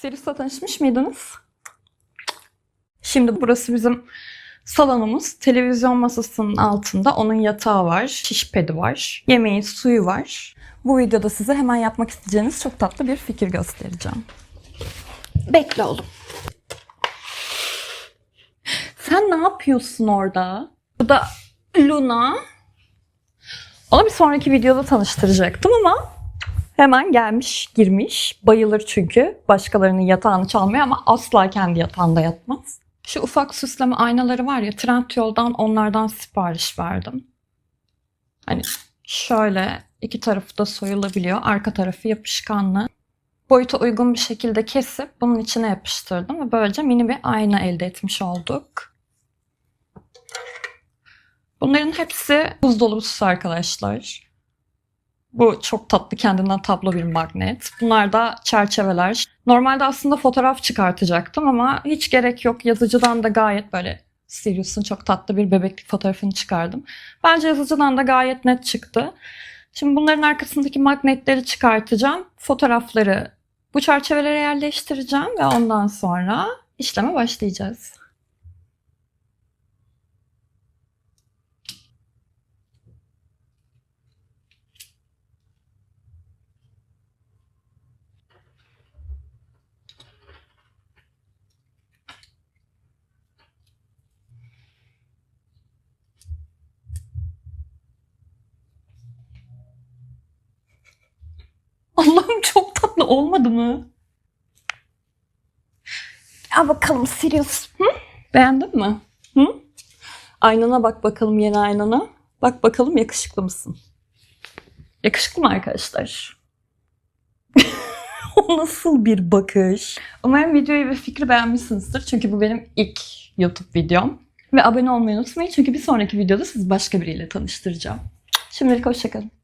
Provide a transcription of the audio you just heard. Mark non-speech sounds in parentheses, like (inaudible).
Sirius'la tanışmış mıydınız? Şimdi burası bizim salonumuz. Televizyon masasının altında onun yatağı var, şiş pedi var, yemeği, suyu var. Bu videoda size hemen yapmak isteyeceğiniz çok tatlı bir fikir göstereceğim. Bekle oğlum. Sen ne yapıyorsun orada? Bu da Luna. Onu bir sonraki videoda tanıştıracaktım ama hemen gelmiş, girmiş. Bayılır çünkü. Başkalarının yatağını çalmıyor ama asla kendi yatağında yatmaz. Şu ufak süsleme aynaları var ya Trendyol'dan onlardan sipariş verdim. Hani şöyle iki tarafı da soyulabiliyor. Arka tarafı yapışkanlı. Boyuta uygun bir şekilde kesip bunun içine yapıştırdım ve böylece mini bir ayna elde etmiş olduk. Bunların hepsi buzdolabısı arkadaşlar. Bu çok tatlı kendinden tablo bir magnet. Bunlar da çerçeveler. Normalde aslında fotoğraf çıkartacaktım ama hiç gerek yok. Yazıcıdan da gayet böyle Sirius'un çok tatlı bir bebeklik fotoğrafını çıkardım. Bence yazıcıdan da gayet net çıktı. Şimdi bunların arkasındaki magnetleri çıkartacağım. Fotoğrafları bu çerçevelere yerleştireceğim ve ondan sonra işleme başlayacağız. Allah'ım çok tatlı olmadı mı? Ya bakalım Sirius. Hı? Beğendin mi? Hı? Aynana bak bakalım yeni aynana. Bak bakalım yakışıklı mısın? Yakışıklı mı arkadaşlar? (laughs) o nasıl bir bakış? Umarım videoyu ve fikri beğenmişsinizdir. Çünkü bu benim ilk YouTube videom. Ve abone olmayı unutmayın çünkü bir sonraki videoda sizi başka biriyle tanıştıracağım. Şimdilik hoşçakalın.